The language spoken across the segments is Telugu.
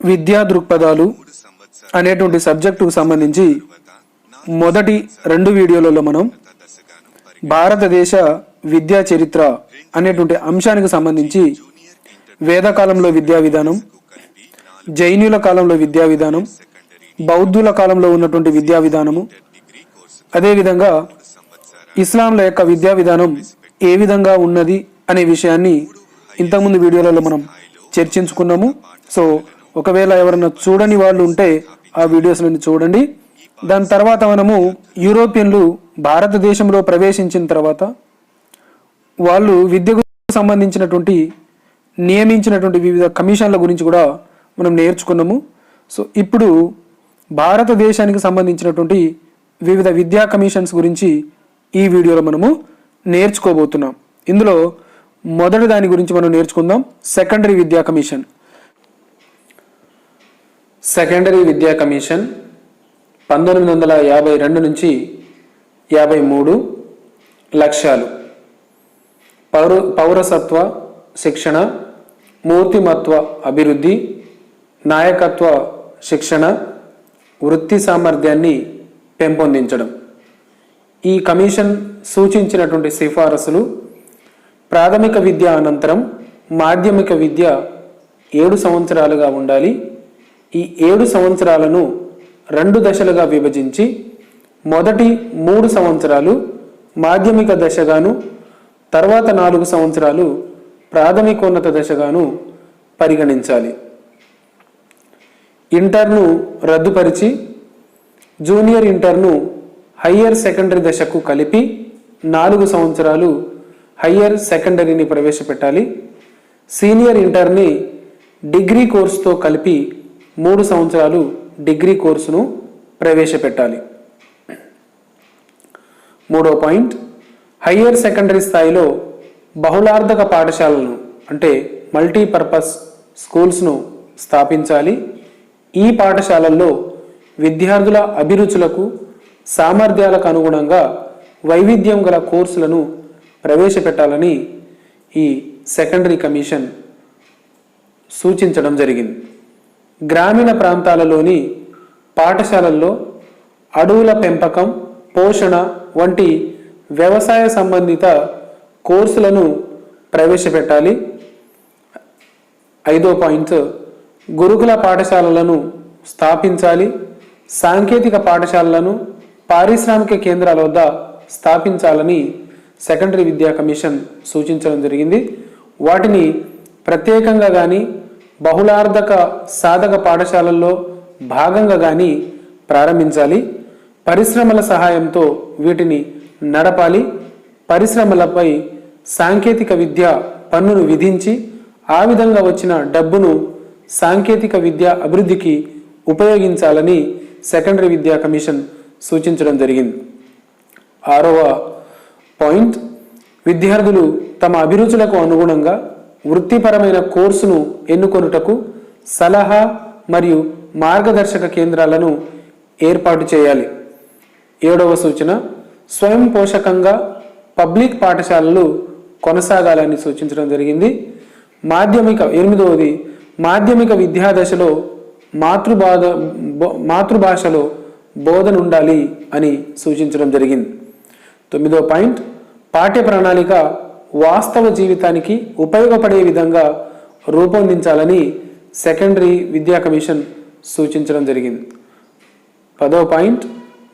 విద్యా దృక్పథాలు అనేటువంటి సబ్జెక్టుకు సంబంధించి మొదటి రెండు వీడియోలలో మనం భారతదేశ విద్యా చరిత్ర అనేటువంటి అంశానికి సంబంధించి వేదకాలంలో విద్యా విధానం జైనుల కాలంలో విద్యా విధానం బౌద్ధుల కాలంలో ఉన్నటువంటి విద్యా విధానము అదేవిధంగా ఇస్లాంల యొక్క విద్యా విధానం ఏ విధంగా ఉన్నది అనే విషయాన్ని ఇంతకుముందు వీడియోలలో మనం చర్చించుకున్నాము. సో ఒకవేళ ఎవరైనా చూడని వాళ్ళు ఉంటే ఆ వీడియోస్లను చూడండి. దాని తర్వాత మనము యూరోపియన్లు భారతదేశంలో ప్రవేశించిన తర్వాత వాళ్ళు విద్యకు సంబంధించినటువంటి నియమించినటువంటి వివిధ కమిషన్ల గురించి కూడా మనం నేర్చుకున్నాము. సో ఇప్పుడు భారతదేశానికి సంబంధించినటువంటి వివిధ విద్యా కమిషన్స్ గురించి ఈ వీడియోలో మనము నేర్చుకోబోతున్నాం. ఇందులో మొదటి దాని గురించి మనం నేర్చుకుందాం. సెకండరీ విద్యా కమిషన్ సెకండరీ విద్యా కమిషన్ పంతొమ్మిది వందల యాభై రెండు నుంచి యాభై మూడు లక్ష్యాలు. పౌర పౌరసత్వ శిక్షణ మూర్తిమత్వ అభివృద్ధి నాయకత్వ శిక్షణ వృత్తి సామర్థ్యాన్ని పెంపొందించడం. ఈ కమిషన్ సూచించినటువంటి సిఫారసులు ప్రాథమిక విద్య అనంతరం మాధ్యమిక విద్య ఏడు సంవత్సరాలుగా ఉండాలి. ఈ ఏడు సంవత్సరాలను రెండు దశలుగా విభజించి మొదటి మూడు సంవత్సరాలు మాధ్యమిక దశగాను తర్వాత నాలుగు సంవత్సరాలు ప్రాథమికోన్నత దశగాను పరిగణించాలి. ఇంటర్ను రద్దుపరిచి జూనియర్ ఇంటర్ను హయ్యర్ సెకండరీ దశకు కలిపి నాలుగు సంవత్సరాలు హయ్యర్ సెకండరీని ప్రవేశపెట్టాలి. సీనియర్ ఇంటర్ని డిగ్రీ కోర్సుతో కలిపి మూడు సంవత్సరాలు డిగ్రీ కోర్సును ప్రవేశపెట్టాలి. మూడో పాయింట్ హయ్యర్ సెకండరీ స్థాయిలో బహుళార్థక పాఠశాలను అంటే మల్టీపర్పస్ స్కూల్స్ను స్థాపించాలి. ఈ పాఠశాలల్లో విద్యార్థుల అభిరుచులకు సామర్థ్యాలకు అనుగుణంగా వైవిధ్యం గల కోర్సులను ప్రవేశపెట్టాలని ఈ సెకండరీ కమిషన్ సూచించడం జరిగింది. గ్రామీణ ప్రాంతాలలోని పాఠశాలల్లో అడవుల పెంపకం పోషణ వంటి వ్యవసాయ సంబంధిత కోర్సులను ప్రవేశపెట్టాలి. ఐదో పాయింట్ గురుకుల పాఠశాలలను స్థాపించాలి. సాంకేతిక పాఠశాలలను పారిశ్రామిక కేంద్రాల వద్ద స్థాపించాలని సెకండరీ విద్యా కమిషన్ సూచించడం జరిగింది. వాటిని ప్రత్యేకంగా కానీ బహుళార్థక సాధక పాఠశాలల్లో భాగంగా కానీ ప్రారంభించాలి. పరిశ్రమల సహాయంతో వీటిని నడపాలి. పరిశ్రమలపై సాంకేతిక విద్య పన్నును విధించి ఆ విధంగా వచ్చిన డబ్బును సాంకేతిక విద్య అభివృద్ధికి ఉపయోగించాలని సెకండరీ విద్యా కమిషన్ సూచించడం జరిగింది. ఆరవ పాయింట్. విద్యార్థులు తమ అభిరుచులకు అనుగుణంగా వృత్తిపరమైన కోర్సును ఎన్నుకొనుటకు సలహా మరియు మార్గదర్శక కేంద్రాలను ఏర్పాటు చేయాలి. ఏడవ సూచన స్వయం పోషకంగా పబ్లిక్ పాఠశాలలు కొనసాగాలని సూచించడం జరిగింది. మాధ్యమిక ఎనిమిదవది మాధ్యమిక విద్యాదశలో మాతృబాధ మాతృభాషలో బోధన ఉండాలి అని సూచించడం జరిగింది. తొమ్మిదో పాయింట్. పాఠ్య ప్రణాళిక వాస్తవ జీవితానికి ఉపయోగపడే విధంగా రూపొందించాలని సెకండరీ విద్యా కమిషన్ సూచించడం జరిగింది. పదో పాయింట్.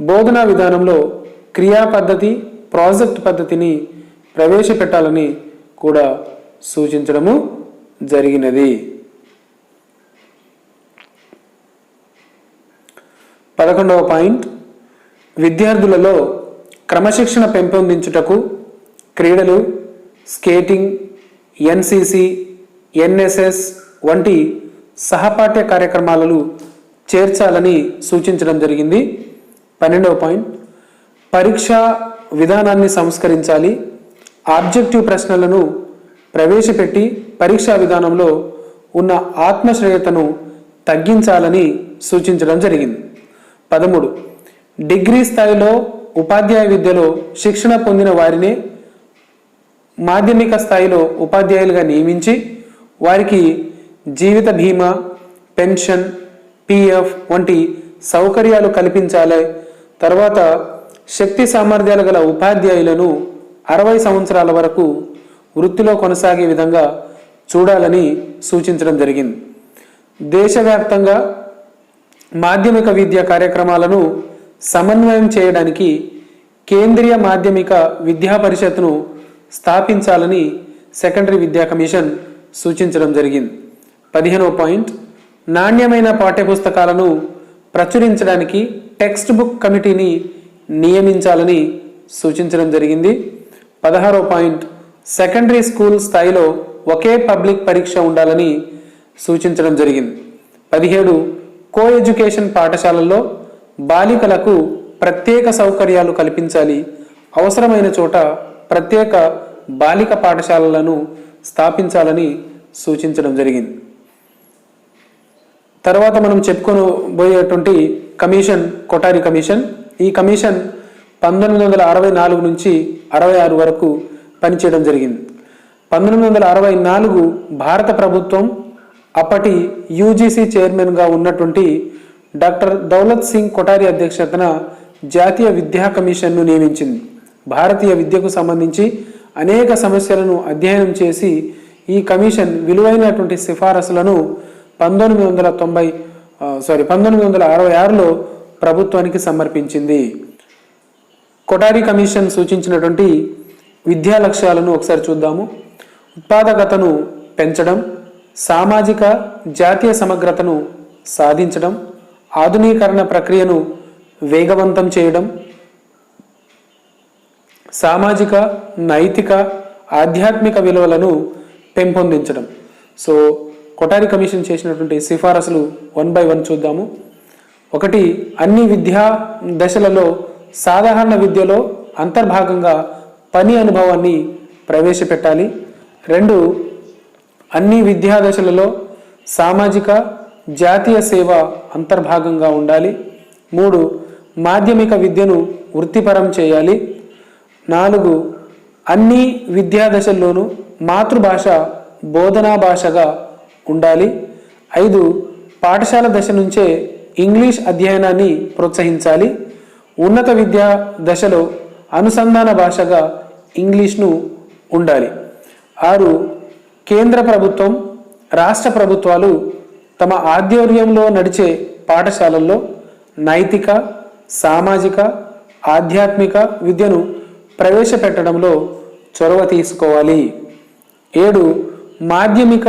బోధనా విధానంలో క్రియా పద్ధతి ప్రాజెక్ట్ పద్ధతిని ప్రవేశపెట్టాలని కూడా సూచించడము జరిగినది. పదకొండవ పాయింట్. విద్యార్థులలో క్రమశిక్షణ పెంపొందించుటకు క్రీడలు స్కేటింగ్ ఎన్సిసి ఎన్ఎస్ఎస్ వంటి సహపాఠ్య కార్యక్రమాలను చేర్చాలని సూచించడం జరిగింది. పన్నెండవ పాయింట్. పరీక్షా విధానాన్ని సంస్కరించాలి. ఆబ్జెక్టివ్ ప్రశ్నలను ప్రవేశపెట్టి పరీక్షా విధానంలో ఉన్న ఆత్మశ్రేయతను తగ్గించాలని సూచించడం జరిగింది. పదమూడు. డిగ్రీ స్థాయిలో ఉపాధ్యాయ విద్యలో శిక్షణ పొందిన వారిని మాధ్యమిక స్థాయిలో ఉపాధ్యాయులుగా నియమించి వారికి జీవిత బీమా పెన్షన్ పిఎఫ్ వంటి సౌకర్యాలు కల్పించాలి. తర్వాత శక్తి సామర్థ్యాలు గల ఉపాధ్యాయులను అరవై సంవత్సరాల వరకు వృత్తిలో కొనసాగే విధంగా చూడాలని సూచించడం జరిగింది. దేశవ్యాప్తంగా మాధ్యమిక విద్య కార్యక్రమాలను సమన్వయం చేయడానికి కేంద్రీయ మాధ్యమిక విద్యా పరిషత్ను స్థాపించాలని సెకండరీ విద్యా కమిషన్ సూచించడం జరిగింది. పదిహేనవ పాయింట్ నాణ్యమైన పాఠ్యపుస్తకాలను ప్రచురించడానికి టెక్స్ట్ బుక్ కమిటీని నియమించాలని సూచించడం జరిగింది. పదహారో పాయింట్ సెకండరీ స్కూల్ స్థాయిలో ఒకే పబ్లిక్ పరీక్ష ఉండాలని సూచించడం జరిగింది. పదిహేడు కో ఎడ్యుకేషన్ పాఠశాలల్లో బాలికలకు ప్రత్యేక సౌకర్యాలు కల్పించాలి. అవసరమైన చోట ప్రత్యేక బాలిక పాఠశాలలను స్థాపించాలని సూచించడం జరిగింది. తర్వాత మనం చెప్పుకొని పోయేటువంటి కమిషన్ కొటారి కమిషన్. ఈ కమిషన్ పంతొమ్మిది వందల అరవై నాలుగు నుంచి అరవై ఆరు వరకు పనిచేయడం జరిగింది. పంతొమ్మిది వందల అరవై నాలుగు భారత ప్రభుత్వం అప్పటి యూజీసీ చైర్మన్గా ఉన్నటువంటి డాక్టర్ దౌలత్ సింగ్ కొటారి అధ్యక్షతన జాతీయ విద్యా కమిషన్ను నియమించింది. భారతీయ విద్యకు సంబంధించి అనేక సమస్యలను అధ్యయనం చేసి ఈ కమిషన్ విలువైనటువంటి సిఫారసులను పంతొమ్మిది వందల తొంభై సారీ పంతొమ్మిది వందల అరవై ఆరులో ప్రభుత్వానికి సమర్పించింది. కొటారి కమిషన్ సూచించినటువంటి విద్యా లక్ష్యాలను ఒకసారి చూద్దాము. ఉత్పాదకతను పెంచడం సామాజిక జాతీయ సమగ్రతను సాధించడం ఆధునీకరణ ప్రక్రియను వేగవంతం చేయడం సామాజిక నైతిక ఆధ్యాత్మిక విలువలను పెంపొందించడం. సో కొటారి కమిషన్ చేసినటువంటి సిఫారసులు వన్ బై వన్ చూద్దాము. ఒకటి అన్ని విద్యా దశలలో సాధారణ విద్యలో అంతర్భాగంగా పని అనుభవాన్ని ప్రవేశపెట్టాలి. రెండు అన్ని విద్యా దశలలో సామాజిక జాతీయ సేవ అంతర్భాగంగా ఉండాలి. మూడు మాధ్యమిక విద్యను వృత్తిపరం చేయాలి. నాలుగు అన్ని విద్యా దశల్లోనూ మాతృభాష బోధనా భాషగా ఉండాలి. ఐదు పాఠశాల దశ నుంచే ఇంగ్లీష్ అధ్యయనాన్ని ప్రోత్సహించాలి. ఉన్నత విద్యా దశలో అనుసంధాన భాషగా ఇంగ్లీష్ను ఉండాలి. ఆరు కేంద్ర ప్రభుత్వం రాష్ట్ర ప్రభుత్వాలు తమ ఆధ్వర్యంలో నడిచే పాఠశాలల్లో నైతిక సామాజిక ఆధ్యాత్మిక విద్యను ప్రవేశపెట్టడంలో చొరవ తీసుకోవాలి. ఏడు మాధ్యమిక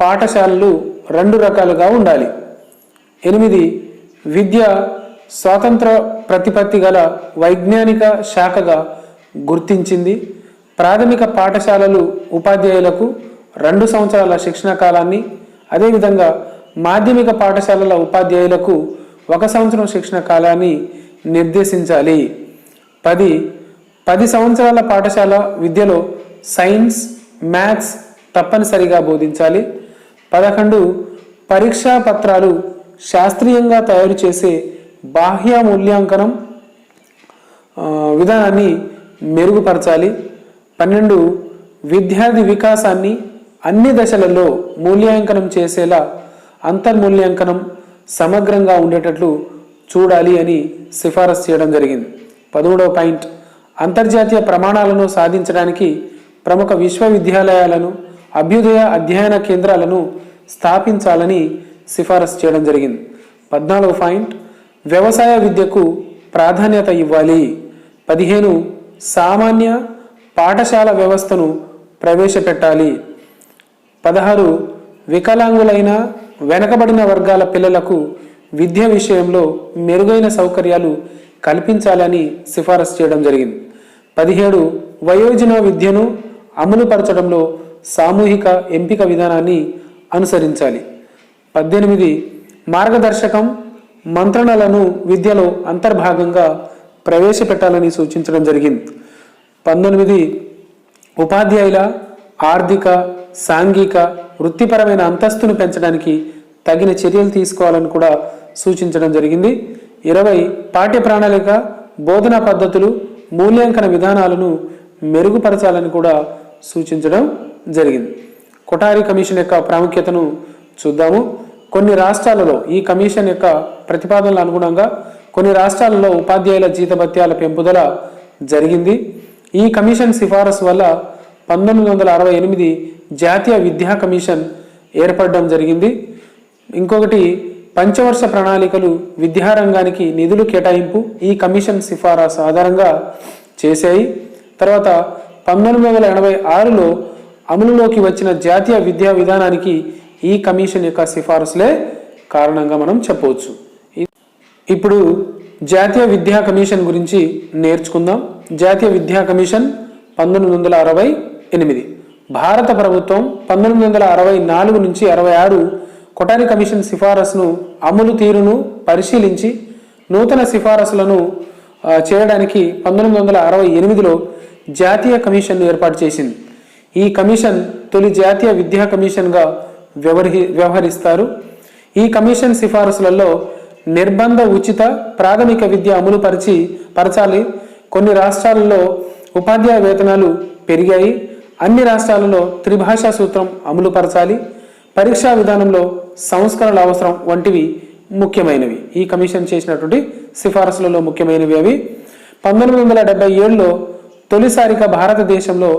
పాఠశాలలు రెండు రకాలుగా ఉండాలి. ఎనిమిది విద్య స్వాతంత్ర ప్రతిపత్తి గల వైజ్ఞానిక శాఖగా గుర్తించింది. ప్రాథమిక పాఠశాలలు ఉపాధ్యాయులకు రెండు సంవత్సరాల శిక్షణ కాలాన్ని అదేవిధంగా మాధ్యమిక పాఠశాలల ఉపాధ్యాయులకు ఒక సంవత్సరం శిక్షణ కాలాన్ని నిర్దేశించాలి. పది పది సంవత్సరాల పాఠశాల విద్యలో సైన్స్ మ్యాథ్స్ తప్పనిసరిగా బోధించాలి. పదకొండు పరీక్షా పత్రాలు శాస్త్రీయంగా తయారు చేసే బాహ్య మూల్యాంకనం విధానాన్ని మెరుగుపరచాలి. పన్నెండు విద్యార్థి వికాసాన్ని అన్ని దశలలో మూల్యాంకనం చేసేలా అంతర్మూల్యాంకనం సమగ్రంగా ఉండేటట్లు చూడాలి అని సిఫారసు చేయడం జరిగింది. పదమూడవ పాయింట్ అంతర్జాతీయ ప్రమాణాలను సాధించడానికి ప్రముఖ విశ్వవిద్యాలయాలను అభ్యుదయ అధ్యయన కేంద్రాలను స్థాపించాలని సిఫారసు చేయడం జరిగింది. పద్నాలుగు పాయింట్ వ్యవసాయ విద్యకు ప్రాధాన్యత ఇవ్వాలి. పదిహేను సామాన్య పాఠశాల వ్యవస్థను ప్రవేశపెట్టాలి. పదహారు వికలాంగులైన వెనకబడిన వర్గాల పిల్లలకు విద్య విషయంలో మెరుగైన సౌకర్యాలు కల్పించాలని సిఫారసు చేయడం జరిగింది. పదిహేడు వయోజన విద్యను అమలుపరచడంలో సామూహిక ఎంపిక విధానాన్ని అనుసరించాలి. పద్దెనిమిది మార్గదర్శకం మంత్రణలను విద్యలో అంతర్భాగంగా ప్రవేశపెట్టాలని సూచించడం జరిగింది. పంతొమ్మిది ఉపాధ్యాయుల ఆర్థిక సాంఘిక వృత్తిపరమైన అంతస్తును పెంచడానికి తగిన చర్యలు తీసుకోవాలని కూడా సూచించడం జరిగింది. ఇరవై పాఠ్య ప్రణాళిక బోధనా పద్ధతులు మూల్యాంకన విధానాలను మెరుగుపరచాలని కూడా సూచించడం జరిగింది. కొఠారి కమిషన్ యొక్క ప్రాముఖ్యతను చూద్దాము. కొన్ని రాష్ట్రాలలో ఈ కమిషన్ యొక్క ప్రతిపాదనల అనుగుణంగా కొన్ని రాష్ట్రాలలో ఉపాధ్యాయుల జీతభత్యాల పెంపుదల జరిగింది. ఈ కమిషన్ సిఫారసు వల్ల పంతొమ్మిది వందల అరవై ఎనిమిది జాతీయ విద్యా కమిషన్ ఏర్పడడం జరిగింది. ఇంకొకటి పంచవర్ష ప్రణాళికలు విద్యారంగానికి నిధులు కేటాయింపు ఈ కమిషన్ సిఫారసు ఆధారంగా చేశాయి. తర్వాత పంతొమ్మిది వందల ఎనభై ఆరులో అమలులోకి వచ్చిన జాతీయ విద్యా విధానానికి ఈ కమిషన్ యొక్క సిఫారసులే కారణంగా మనం చెప్పవచ్చు. ఇప్పుడు జాతీయ విద్యా కమిషన్ గురించి నేర్చుకుందాం. జాతీయ విద్యా కమిషన్ పంతొమ్మిది వందల అరవై ఎనిమిది. భారత ప్రభుత్వం పంతొమ్మిది వందల అరవై నాలుగు నుంచి అరవై ఆరు కొటారి కమిషన్ సిఫారసును అమలు తీరును పరిశీలించి నూతన సిఫారసులను చేయడానికి పంతొమ్మిది వందల అరవై ఎనిమిదిలో జాతీయ కమిషన్ను ఏర్పాటు చేసింది. ఈ కమిషన్ తొలి జాతీయ విద్యా కమిషన్గా వ్యవహరి వ్యవహరిస్తారు. ఈ కమిషన్ సిఫారసులలో నిర్బంధ ఉచిత ప్రాథమిక విద్య అమలు పరిచి పరచాలి. కొన్ని రాష్ట్రాలలో ఉపాధ్యాయ వేతనాలు పెరిగాయి. అన్ని రాష్ట్రాలలో త్రిభాషా సూత్రం అమలు పరచాలి పరీక్షా విధానంలో సంస్కరణల అవసరం వంటివి ముఖ్యమైనవి. ఈ కమిషన్ చేసినటువంటి సిఫారసులలో ముఖ్యమైనవి అవి. పంతొమ్మిది వందల డెబ్బై ఏడులో తొలిసారిగా భారతదేశంలో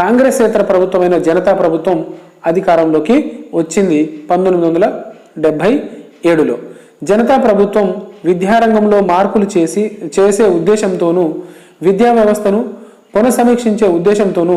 కాంగ్రెసేతర ప్రభుత్వమైన జనతా ప్రభుత్వం అధికారంలోకి వచ్చింది పంతొమ్మిది వందల డెబ్బై ఏడులో. జనతా ప్రభుత్వం విద్యారంగంలో మార్పులు చేసి చేసే ఉద్దేశంతోనూ విద్యా వ్యవస్థను పునఃసమీక్షించే ఉద్దేశంతోనూ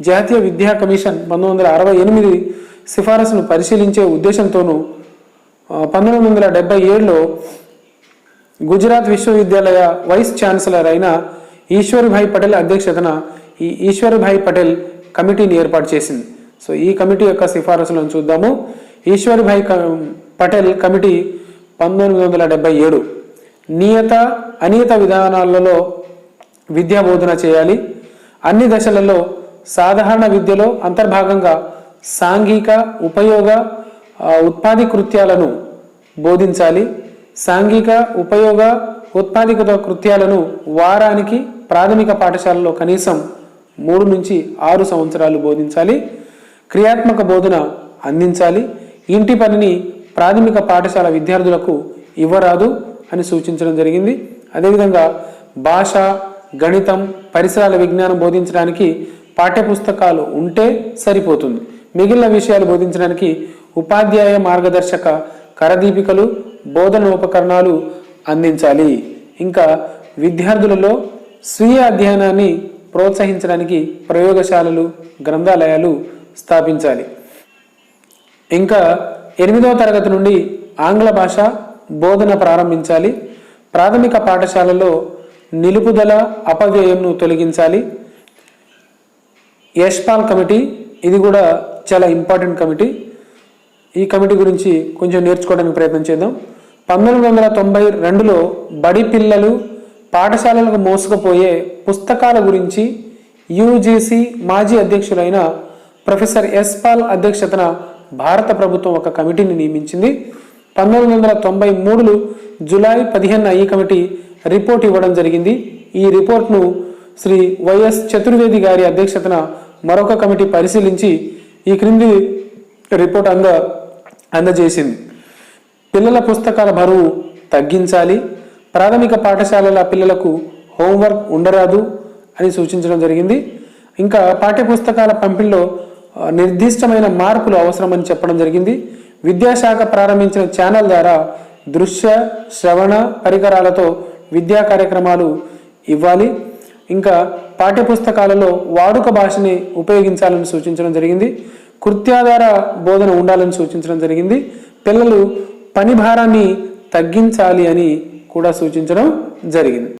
జాతీయ విద్యా కమిషన్ పంతొమ్మిది వందల అరవై ఎనిమిది సిఫారసును పరిశీలించే ఉద్దేశంతోనూ పంతొమ్మిది వందల డెబ్బై ఏడులో గుజరాత్ విశ్వవిద్యాలయ వైస్ ఛాన్సలర్ అయిన ఈశ్వర్భాయ్ పటేల్ అధ్యక్షతన ఈ ఈశ్వర్భాయ్ పటేల్ కమిటీని ఏర్పాటు చేసింది. సో ఈ కమిటీ యొక్క సిఫారసులను చూద్దాము. ఈశ్వర్భాయ్ క- పటేల్ కమిటీ పంతొమ్మిది వందల డెబ్బై ఏడు నియత అనియత విధానాలలో విద్యా బోధన చేయాలి. అన్ని దశలలో సాధారణ విద్యలో అంతర్భాగంగా సాంఘిక ఉపయోగ ఉత్పాది కృత్యాలను బోధించాలి. సాంఘిక ఉపయోగ ఉత్పాదికత కృత్యాలను వారానికి ప్రాథమిక పాఠశాలలో కనీసం మూడు నుంచి ఆరు సంవత్సరాలు బోధించాలి. క్రియాత్మక బోధన అందించాలి. ఇంటి పనిని ప్రాథమిక పాఠశాల విద్యార్థులకు ఇవ్వరాదు అని సూచించడం జరిగింది. అదేవిధంగా భాష గణితం పరిసరాల విజ్ఞానం బోధించడానికి పాఠ్యపుస్తకాలు ఉంటే సరిపోతుంది. మిగిలిన విషయాలు బోధించడానికి ఉపాధ్యాయ మార్గదర్శక కరదీపికలు బోధన ఉపకరణాలు అందించాలి. ఇంకా విద్యార్థులలో స్వీయ అధ్యయనాన్ని ప్రోత్సహించడానికి ప్రయోగశాలలు గ్రంథాలయాలు స్థాపించాలి. ఇంకా ఎనిమిదవ తరగతి నుండి ఆంగ్ల భాష బోధన ప్రారంభించాలి. ప్రాథమిక పాఠశాలలో నిలుపుదల అపవ్యయంను తొలగించాలి. యశ్పాల్ కమిటీ ఇది కూడా చాలా ఇంపార్టెంట్ కమిటీ. ఈ కమిటీ గురించి కొంచెం నేర్చుకోవడానికి ప్రయత్నం చేద్దాం. పంతొమ్మిది వందల తొంభై రెండులో బడి పిల్లలు పాఠశాలలకు మోసుకుపోయే పుస్తకాల గురించి యూజీసీ మాజీ అధ్యక్షులైన ప్రొఫెసర్ ఎస్ అధ్యక్షతన భారత ప్రభుత్వం ఒక కమిటీని నియమించింది. పంతొమ్మిది వందల తొంభై మూడులో జులై పదిహేను ఈ కమిటీ రిపోర్ట్ ఇవ్వడం జరిగింది. ఈ రిపోర్ట్ను శ్రీ వైఎస్ చతుర్వేది గారి అధ్యక్షతన మరొక కమిటీ పరిశీలించి ఈ క్రింది రిపోర్ట్ అంద అందజేసింది. పిల్లల పుస్తకాల బరువు తగ్గించాలి. ప్రాథమిక పాఠశాలల పిల్లలకు హోంవర్క్ ఉండరాదు అని సూచించడం జరిగింది. ఇంకా పాఠ్యపుస్తకాల పంపిణీలో నిర్దిష్టమైన మార్పులు అవసరమని చెప్పడం జరిగింది. విద్యాశాఖ ప్రారంభించిన ఛానల్ ద్వారా దృశ్య శ్రవణ పరికరాలతో విద్యా కార్యక్రమాలు ఇవ్వాలి. ఇంకా పాఠ్యపుస్తకాలలో వాడుక భాషని ఉపయోగించాలని సూచించడం జరిగింది. కృత్యాధార బోధన ఉండాలని సూచించడం జరిగింది. పిల్లలు పని భారాన్ని తగ్గించాలి అని కూడా సూచించడం జరిగింది.